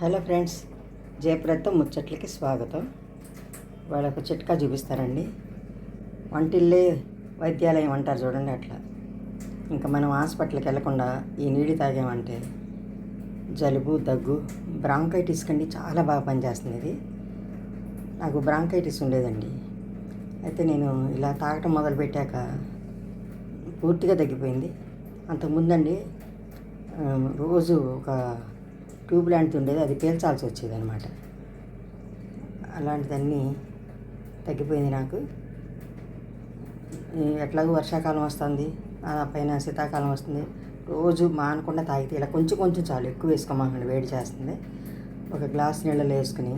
Hello friends జయప్రదతో ముచ్చట్లకి స్వాగతం. వాళ్ళకు చిట్కా చూపిస్తారండి. వంటిల్లే వైద్యాలయం అంటారు చూడండి అట్లా. ఇంకా మనం హాస్పిటల్కి వెళ్ళకుండా ఈ నీడి తాగామంటే జలుబు దగ్గు బ్రాంకైటిస్ కండి చాలా బాగా పనిచేస్తుంది ఇది. నాకు బ్రాంకైటిస్ ఉండేదండి. అయితే నేను ఇలా తాగటం మొదలుపెట్టాక పూర్తిగా తగ్గిపోయింది. అంతకుముందండి రోజు ఒక ట్యూబ్ లాంటిది ఉండేది అది పేల్చాల్సి వచ్చేది అనమాట అలాంటిదన్నీ తగ్గిపోయింది నాకు. ఎట్లాగో వర్షాకాలం వస్తుంది ఆ పైన శీతాకాలం వస్తుంది. రోజు మానకుండా తాగితే ఇలా కొంచెం కొంచెం చాలు ఎక్కువ వేసుకోమాకండి వేడి చేస్తుంది. ఒక గ్లాస్ నీళ్ళలో వేసుకుని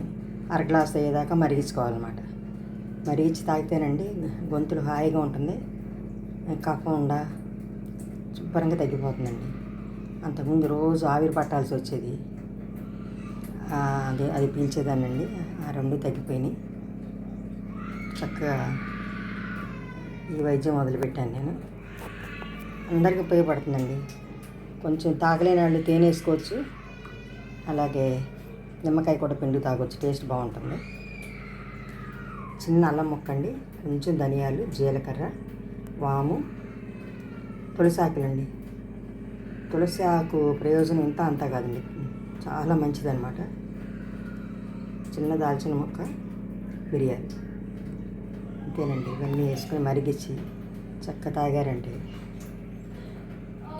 అర గ్లాస్ అయ్యేదాకా మరిగించుకోవాలన్నమాట. మరిగించి తాగితేనండి గొంతులు హాయిగా ఉంటుంది కఫం ఉండ శుభ్రంగా తగ్గిపోతుందండి. అంతకుముందు రోజు ఆవిరి పట్టాల్సి వచ్చేది అది అది పీల్చేదానండి ఆ రెండు తగ్గిపోయినాయి. చక్కగా ఈ వైద్యం మొదలుపెట్టాను నేను. అందరికీ ఉపయోగపడుతుందండి. కొంచెం తాగలేని వాళ్ళు తేనె వేసుకోవచ్చు. అలాగే నిమ్మకాయ కూడా పిండి తాగొచ్చు. టేస్ట్ బాగుంటుంది. చిన్న అల్లం ముక్కండి. కొంచెం ధనియాలు జీలకర్ర వాము తులసి ఆకులండి. తులసి ఆకు ప్రయోజనం ఇంత అంతా కాదండి. చాలా మంచిదన్నమాట. చిన్న దాల్చిన ముక్క బిర్యానీ. అంతేనండి ఇవన్నీ వేసుకొని మరిగించి చక్క తాగారంటే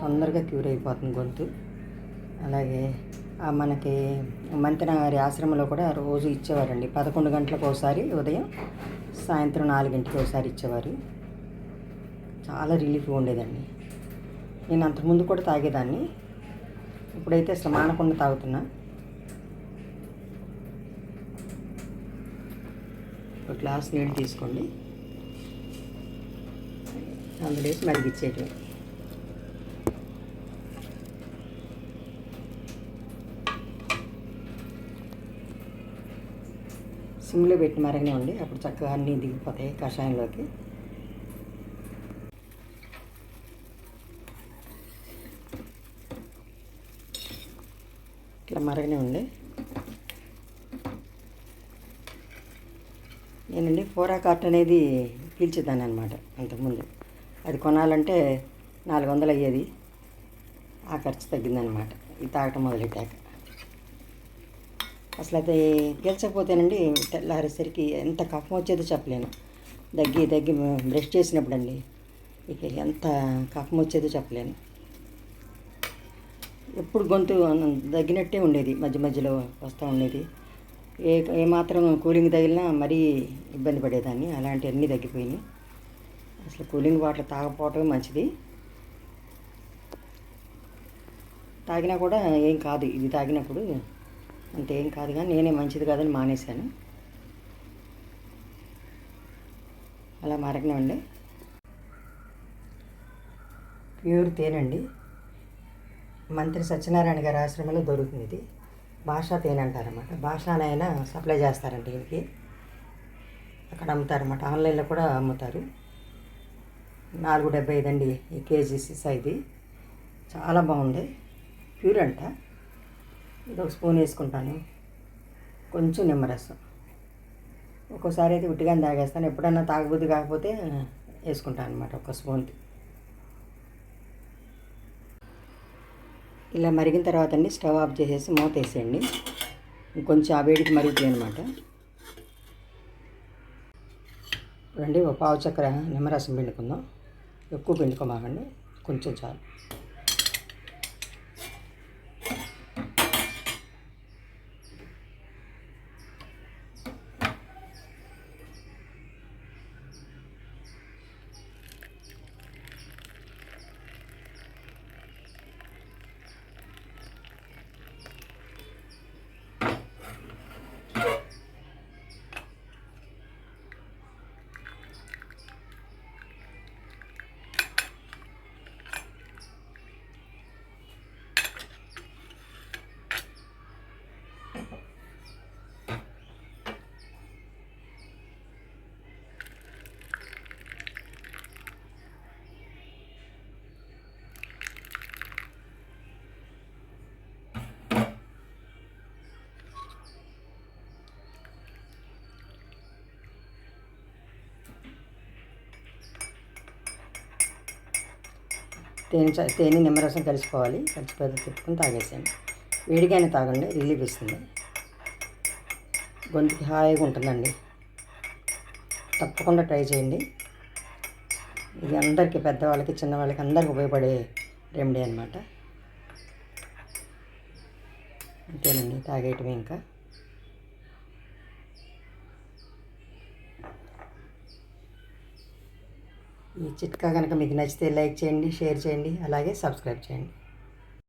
తొందరగా క్యూర్ అయిపోతుంది గొంతు. అలాగే మనకి మంతెనగారి ఆశ్రమంలో కూడా రోజు ఇచ్చేవారండి. పదకొండు గంటలకు ఒకసారి ఉదయం సాయంత్రం నాలుగింటికి ఒకసారి ఇచ్చేవారు. చాలా రిలీఫ్గా ఉండేదండి. నేను అంతకుముందు కూడా తాగేదాన్ని. ఇప్పుడైతే అసలు మానకుండా తాగుతున్నా. ఒక గ్లాస్ నీళ్ళు తీసుకోండి. అందులో వేసి మరిగిచ్చేయటం సిమ్లో పెట్టి మరగనివ్వండి. ఉండి అప్పుడు చక్కగా అన్నీ దిగిపోతాయి కషాయంలోకి. ఇట్లా మరగనివ్వండి. నేనండి ఫోరా కార్ట్ అనేది పీల్చేదాన్ని అనమాట అంతకుముందు. అది కొనాలంటే నాలుగు వందలు అయ్యేది ఆ ఖర్చు తగ్గిందనమాట. ఇది తాగటం మొదలెట్టాక. అసలు అది పీల్చకపోతేనండి తెల్లారేసరికి ఎంత కఫం వచ్చేదో చెప్పలేను. దగ్గి దగ్గి బ్రష్ చేసినప్పుడు అండి ఇక ఎంత కఫం వచ్చేదో చెప్పలేను. ఎప్పుడు గొంతు తగ్గినట్టే ఉండేది. మధ్య మధ్యలో వస్తూ ఉండేది. ఏ ఏమాత్రం కూలింగ్ తగిలినా మరీ ఇబ్బంది పడేదాన్ని. అలాంటివన్నీ తగ్గిపోయినాయి. అసలు కూలింగ్ వాటర్ తాగకపోవటమే మంచిది. తాగినా కూడా ఏం కాదు. ఇది తాగినప్పుడు అంత ఏం కాదు కానీ నేనే మంచిది కాదని మానేశాను. అలా మరగనివ్వండి ప్యూర్ తేనండి. మంత్రి సత్యనారాయణ గారి ఆశ్రమంలో దొరుకుతుంది ఇది. భాషా తేనె అంటారన్నమాట భాషానైనా సప్లై చేస్తారంట దీనికి అక్కడ అమ్ముతారన్నమాట. ఆన్లైన్లో కూడా అమ్ముతారు. నాలుగు డెబ్బై ఐదు అండి ఈ కేజీ సైజు. చాలా బాగుంది. ప్యూర్ అంట. ఇది ఒక స్పూన్ వేసుకుంటాను. కొంచెం నిమ్మరసం. ఒక్కోసారి అయితే ఉట్టిగానే తాగేస్తాను. ఎప్పుడన్నా తాగబుద్ధి కాకపోతే వేసుకుంటాను అనమాట ఒక స్పూన్కి ఇలా మరిగిన తర్వాత అండి స్టవ్ ఆఫ్ చేసేసి మూత వేసేయండి. కొంచెం ఆ వేడికి మరుగుతాయి అనమాట రండి ఒక పావు చక్కెర నిమ్మరసం పిండుకుందాం. ఎక్కువ పిండుకోమాకండి కొంచెం చాలు. తేనె తేనె నిమ్మరసం కలుసుకోవాలి కలిసిపోతే తిప్పుకొని తాగేసేయండి. వేడిగానే తాగండి. రిలీఫ్ ఇస్తుంది. గొంతుకి హాయిగా ఉంటుందండి. తప్పకుండా ట్రై చేయండి. ఇది అందరికీ పెద్దవాళ్ళకి చిన్నవాళ్ళకి అందరికీ ఉపయోగపడే రెమెడీ అనమాట అంతేనండి. తాగేయటమే ఇంకా. ఈ చిట్కా కనుక మీకు నచ్చితే లైక్ చేయండి షేర్ చేయండి అలాగే సబ్స్క్రైబ్ చేయండి.